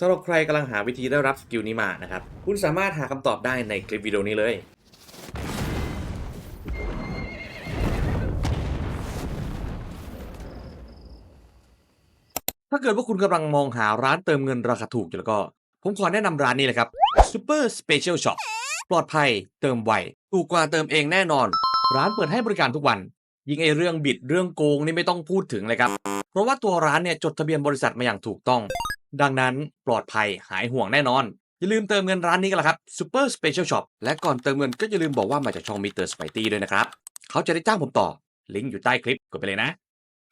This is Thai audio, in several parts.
สำหรับใครกำลังหาวิธีได้รับสกิลนี้มานะครับ คุณสามารถหาคำตอบได้ในคลิปวิดีโอนี้เลยถ้าเกิดว่าคุณกำลังมองหาร้านเติมเงินราคาถูกอยู่แล้วก็ ผมขอแนะนำร้านนี้เลยครับ Super Special Shop ปลอดภัย เติมไวถูกกว่าเติมเองแน่นอน ร้านเปิดให้บริการทุกวัน ยิ่งไอเรื่องบิดเรื่องโกงนี่ไม่ต้องพูดถึงเลยครับ เพราะว่าตัวร้านเนี่ยจดทะเบียนบริษัทมาอย่างถูกต้อง ดังนั้นปลอดภัยหายห่วงแน่นอน อย่าลืมเติมเงินร้านนี้กันละครับ Super Special Shop และก่อนเติมเงินก็อย่าลืมบอกว่ามาจากช่องมิเตอร์สไปตี้ด้วยนะครับ เขาจะได้จ้างผมต่อ ลิงก์อยู่ใต้คลิปกดไปเลยนะ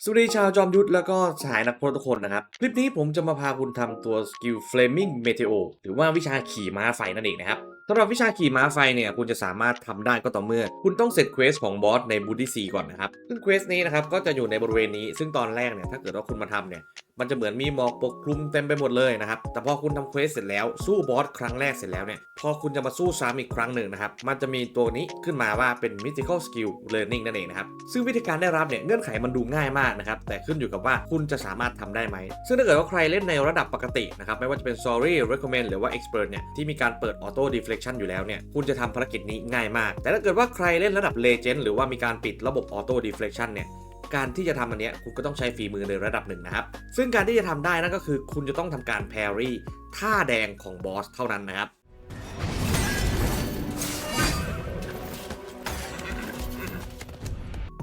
สวัสดีชาวจอมยุทธแล้วก็สายนักพรตทุกคนนะครับ คลิปนี้ผมจะมาพาคุณทำตัวสกิล Flaming Meteo หรือว่าวิชาขี่ม้าไฟนั่นเองนะครับสำหรับวิชาขี่ม้าไฟเนี่ยคุณจะสามารถทำได้ก็ต่อเมื่อ คุณต้องเสร็จเควสของบอสในบูดี้ซีก่อนนะครับ ซึ่งเควสนี้นะครับก็จะอยู่ในบริเวณนี้ ซึ่งตอนแรกเนี่ยถ้าเกิดว่าคุณมาทำเนี่ยมันจะเหมือนมีหมอกปกคลุมเต็มไปหมดเลยนะครับ แต่พอคุณทำเควสเสร็จแล้วสู้บอสครั้งแรกเสร็จแล้วเนี่ย พอคุณจะมาสู้ซ้ำอีกครั้งหนึ่งนะครับ มันจะมีตัวนี้ขึ้นมาว่าเป็น mythical skill learning นั่นเองนะครับ ซึ่งวิธีการได้รับเนี่ยเงื่อนไขมันดูง่ายมากนะครับ แต่ขึ้นอยู่กับว่าคุณจะสามารถทำได้ไหม ซึ่งถ้าเกิดว่าใครเล่นในระดับปกตินะครับ ไม่ว่าจะเป็น sorry recommend หรือว่า expert เนี่ย ที่มีการเปิด auto deflection อยู่แล้วเนี่ย คุณจะทำภารกิจนี้ง่ายมาก แต่ถ้าเกิดว่าใครเล่นระดับ legend หรือว่ามีการปิดระบบ auto deflection เนี่ย การที่จะทำอันเนี้ยคุณก็ต้องใช้ฝีมือในระดับหนึ่งนะครับ ซึ่งการที่จะทำได้นั่นก็คือ คุณจะต้องทำการ parry ท่าแดงของบอสเท่านั้นนะครับ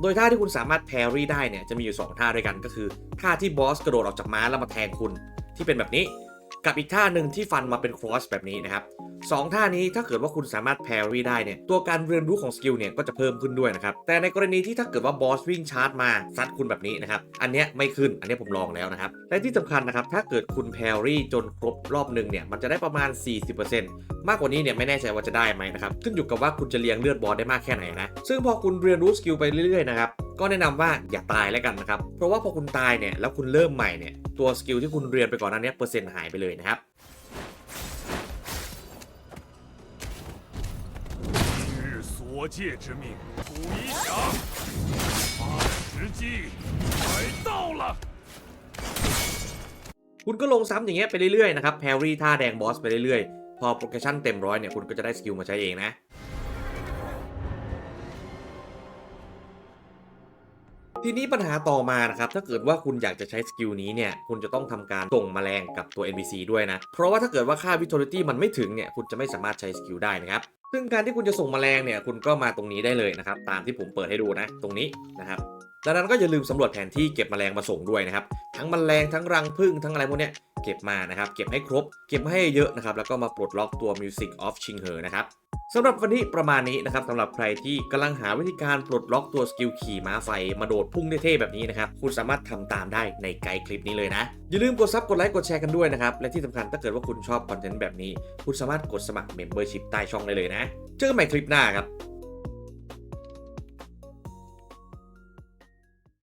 โดยท่าที่คุณสามารถ parry ได้เนี่ยจะมีอยู่ 2 ท่าด้วยกันก็คือท่าที่บอสกระโดดออกจากม้าแล้วมาแทงคุณที่เป็นแบบนี้ กับอีกท่าหนึ่งที่ฟันมาเป็น cross แบบนี้นะครับสองท่านี้ถ้าเกิดว่าคุณสามารถ parry ได้เนี่ยตัวการเรียนรู้ของสกิลเนี่ยก็จะเพิ่มขึ้นด้วยนะครับแต่ในกรณีที่ถ้าเกิดว่าบอสวิ่งชาร์จมาซัดคุณแบบนี้นะครับอันเนี้ยไม่ขึ้นอันเนี้ยผมลองแล้วนะครับและที่สำคัญนะครับถ้าเกิดคุณ parry จนครบรอบหนึ่งเนี่ยมันจะได้ประมาณ 40%มากกว่านี้เนี่ยไม่แน่ใจว่าจะได้ไหมนะครับขึ้นอยู่กับว่าคุณจะเลี้ยงเลือดบอสได้มากแค่ไหนนะซึ่งพอคุณเรียนรู้สกิลไปเรื่อยๆนะครับ ก็แนะนำว่าอย่าตายแล้วกันนะครับ เพราะว่าพอคุณตายเนี่ยแล้วคุณเริ่มใหม่เนี่ยตัวสกิลที่คุณเรียนไปก่อนหน้านี้เปอร์เซ็นต์หายไปเลยนะครับ 今日所借之命，古一响，发时机来到了。 คุณก็ลงซ้ำอย่างเงี้ยไปเรื่อยๆนะครับแพรรี่ท่าแดงบอสไปเรื่อยๆ พอโปรเกชั่นเต็มร้อยเนี่ยคุณก็จะได้สกิลมาใช้เองนะ ทีนี้ปัญหาต่อมานะครับ ถ้าเกิดว่าคุณอยากจะใช้สกิลนี้เนี่ย คุณจะต้องทำการส่งแมลงกับตัว NPC ด้วยนะ เพราะว่าถ้าเกิดว่าค่า Vitality มันไม่ถึงเนี่ย คุณจะไม่สามารถใช้สกิลได้นะครับซึ่งการที่คุณจะส่งแมลงเนี่ย คุณก็มาตรงนี้ได้เลยนะครับ ตามที่ผมเปิดให้ดูนะ ตรงนี้นะครับดังนั้นก็อย่าลืมสำรวจแผนที่เก็บแมลงมาส่งด้วยนะครับ ทั้งแมลงทั้งรังผึ้งทั้งอะไรพวกเนี้ย เก็บมานะครับ เก็บให้ครบ เก็บให้เยอะนะครับ แล้วก็มาปลดล็อกตัว Music of c h i n g h e นะครับสำหรับวันนี้ประมาณนี้นะครับสำหรับใครที่กำลังหาวิธีการปลดล็อกตัวสกิลขี่ม้าไฟ มาโดดพุ่งเท่ๆแบบนี้นะครับ คุณสามารถทำตามได้ในไกด์คลิปนี้เลยนะ อย่าลืมกดซับกดไลค์กดแชร์กันด้วยนะครับ และที่สำคัญถ้าเกิดว่าคุณชอบคอนเทนต์แบบนี้ คุณสามารถกดสมัคร Membership ใต้ช่องได้เลยนะ เจอกันใหม่คลิปหน้าครับ